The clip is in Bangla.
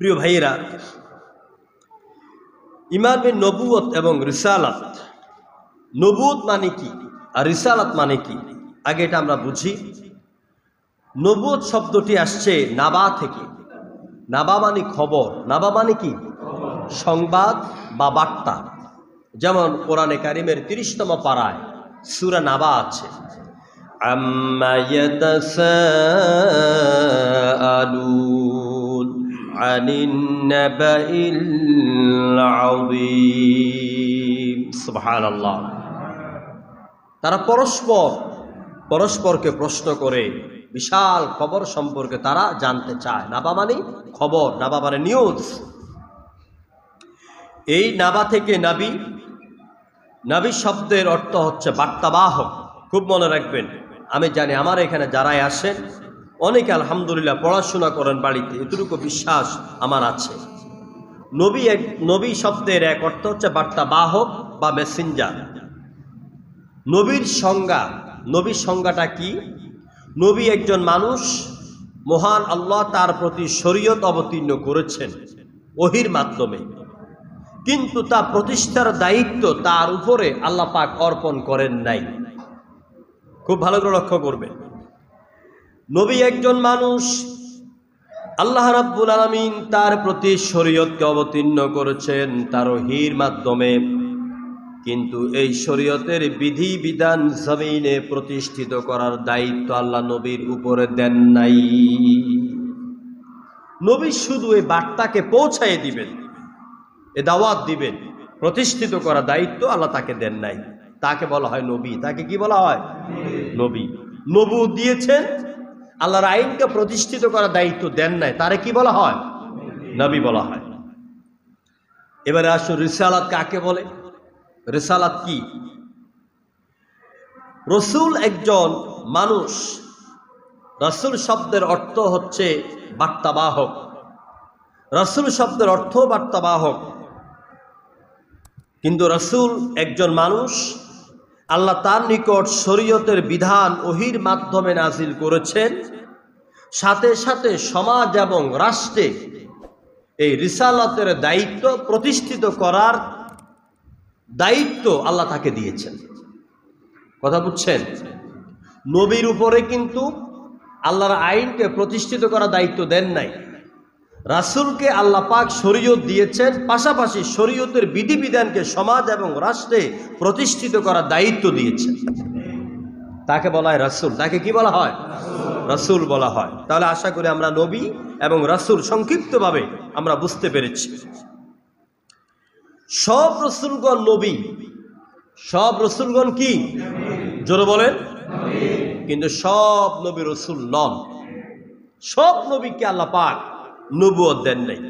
প্রিয় ভাইয়েরা, ইমামে নবুয়ত এবং রিসালাত নবুয়ত মানে কি আর রিসালাত মানে কি? আগে এটা আমরা বুঝি। নবুয়ত শব্দটি আসছে নাবা থেকে। নাবা মানে খবর। নাবা মানে কি? সংবাদ বা বার্তা। যেমন কোরআনে কারিমের তিরিশতম পাড়ায় সুরা নাবা আছে। আম্মা ইয়াতাসাআলুন আনিন নাবাইল আযীম সুবহানাল্লাহ। তারা পরস্পর, পরস্পরকে প্রশ্ন করে, বিশাল খবর সম্পর্কে তারা জানতে চায়। নাবা মানে খবর, নাবা মানে নিউজ এই নাবা থেকে নাবি নাবি শব্দের অর্থ হচ্ছে বার্তাবাহক। খুব মনে রাখবেন, আমি জানি আমার এখানে যারাই আসেন অনেকে আলহামদুলিল্লাহ পড়াশোনা করেন বাড়িতে, এতটুকু বিশ্বাস আমার আছে। নবী এক, নবী শব্দের এক অর্থ হচ্ছে বার্তা বাহক বা মেসেঞ্জার নবীর সংজ্ঞা, নবীর সংজ্ঞাটা কি? নবী একজন মানুষ, মহান আল্লাহ তার প্রতি শরীয়ত অবতীর্ণ করেছেন, ওহির মাধ্যমে। কিন্তু তা প্রতিষ্ঠার দায়িত্ব তার উপরে আল্লাহ পাক অর্পণ করেন নাই। খুব ভালো করে লক্ষ্য করবেন। নবী একজন মানুষ। আল্লাহ রাব্বুল আলমিন তার প্রতি শরীয়তকে অবতীর্ণ করেছেন তার ওহির মাধ্যমে। কিন্তু এই শরীয়তের বিধি বিধান জমিনে প্রতিষ্ঠিত করার দায়িত্ব আল্লাহ নবীর উপরে দেন নাই। নবী শুধু এই বার্তাকে পৌঁছায় দিবেন এ দাওয়াত দিবেন প্রতিষ্ঠিত করার দায়িত্ব আল্লাহ তাকে দেন নাই। তাকে বলা হয় নবী। তাকে কি বলা হয়? নবী। নবু দিয়েছেন আল্লাহর আইনকে প্রতিষ্ঠিত করার দায়িত্ব দেন নাই। তারে কি বলা হয়? নবী বলা হয়। এবারে আসো, রিসালাত কাকে বলে? রিসালাত কি? রসুল একজন মানুষ। রসুল শব্দের অর্থ হচ্ছে বার্তাবাহক। রসুল শব্দের অর্থ বার্তাবাহক। কিন্তু রসুল একজন মানুষ। আল্লাহ তার নিকট শরীয়তের বিধান, ওহির মাধ্যমে নাজিল করেছেন। সাথে সাথে সমাজ এবং রাষ্ট্রে এই রিসালতের দায়িত্ব প্রতিষ্ঠিত করার দায়িত্ব আল্লাহ তাকে দিয়েছেন। কথা বুঝছেন? নবীর উপরে কিন্তু আল্লাহর আইনকে প্রতিষ্ঠিত করার দায়িত্ব দেন নাই। রাসুলকে আল্লাহ পাক শরীয়ত দিয়েছেন, পাশাপাশি শরীয়তের বিধিবিধানকে সমাজ এবং রাষ্ট্রে প্রতিষ্ঠিত করার দায়িত্ব দিয়েছেন। তাকে বলা হয় রাসুল। তাকে কি বলা হয়? রাসুল বলা হয়। তাহলে আশা করি আমরা নবী এবং রাসুল সংক্ষিপ্তভাবে আমরা বুঝতে পেরেছি। সব রসুলগণ নবী। সব রসুলগণ কি? জোরে বলেন। কিন্তু সব নবী রসুল নন। সব নবীকে আল্লাহ পাক নবুয় দেন নাই।